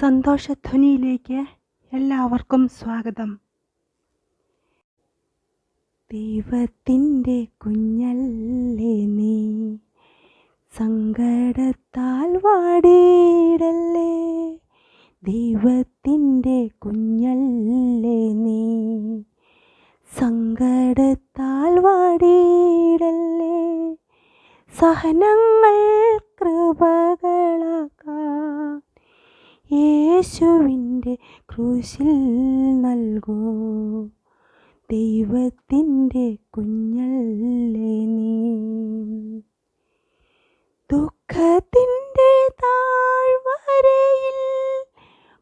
സന്തോഷധ്വനിയിലേക്ക് എല്ലാവർക്കും സ്വാഗതം. ദൈവത്തിന്റെ കുഞ്ഞല്ലേ നീ? സങ്കടത്താൽ വാടിയിടല്ലേ? ദൈവത്തിന്റെ കുഞ്ഞല്ലേ നീ? സങ്കടത്താൽ വാടിയിടല്ലേ? സഹനങ്ങൾ കൃപകളാക്കാൻ യേശുവിന്റെ ക്രൂശിൽ നൽകൂ. ദൈവത്തിന്റെ കുഞ്ഞല്ലേ നീ? ദുഃഖത്തിന്റെ താഴ്വരയിൽ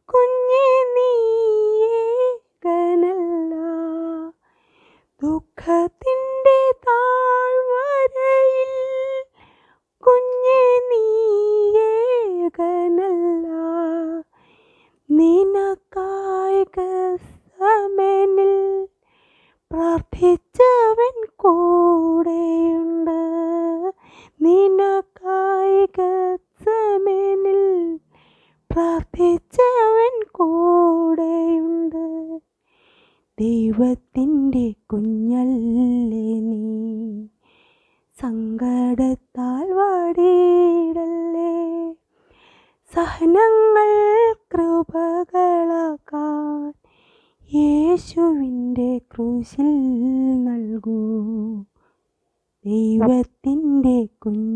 കുഞ്ഞെ നീയേകനല്ല ദുഃഖത്തിന്റെ ദൈവത്തിന്റെ കുഞ്ഞല്ലേ നീ? സങ്കടത്താൽ വാടിയിടല്ലേ സഹനങ്ങൾ കൃപകളാക്കാൻ യേശുവിന്റെ ക്രൂശിൽ നൽകൂ. ദൈവത്തിന്റെ കുഞ്ഞല്ലേ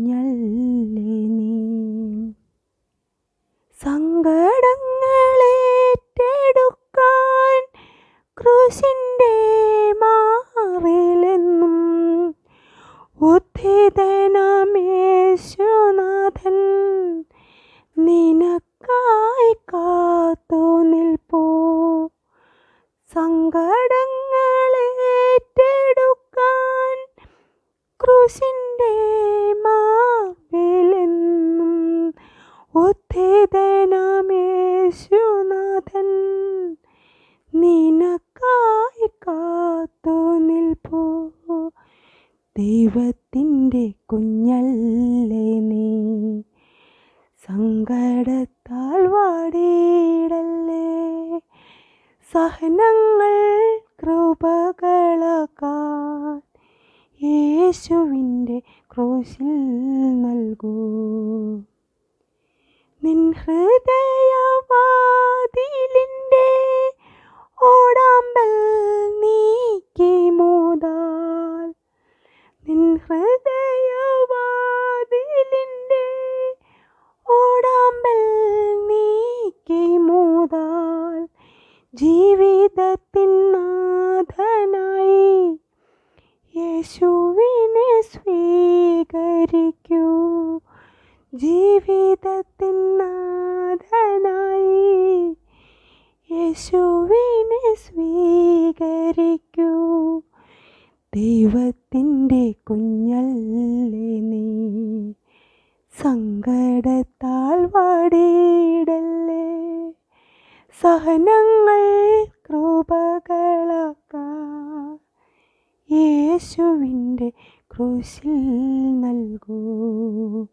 ക്രൂശിന്റെ മാറിലെന്നും ഉദ്ധിതനമേശുനാഥൻ നിനക്കായി കാത്തു നിൽപ്പോ? സങ്കടങ്ങളേറ്റെടുക്കാൻ ക്രൂശിന്റെ മാവിലെന്നും ഉദ്ധിതനമേശുനാഥൻ നിനക്കായി ദൈവത്തിന്റെ കുഞ്ഞല്ലേ നീ? സങ്കടത്താൽ വാടിയിടല്ലേ സഹനങ്ങൾ കൃപകളാക്കാൻ യേശുവിന്റെ ക്രൂശിൽ നൽകൂ. നിൻ ഹൃദയവാതിലിന്റെ ജീവിതത്തിൻ നാഥനായി യേശുവിനെ സ്വീകരിക്കൂ. ജീവിതത്തിൻ നാഥനായി യേശുവിനെ സ്വീകരിക്കൂ. ദൈവത്തിന്റെ കുഞ്ഞല്ലേ നീ? സങ്കടത്താൽ വാടിയിടല്ലേ? സഹനങ്ങൾ കൃപകളാക്കാൻ യേശുവിന്റെ ക്രൂശിൽ നൽകൂ.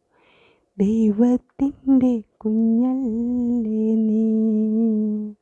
ദൈവത്തിന്റെ കുഞ്ഞല്ലേ നീ?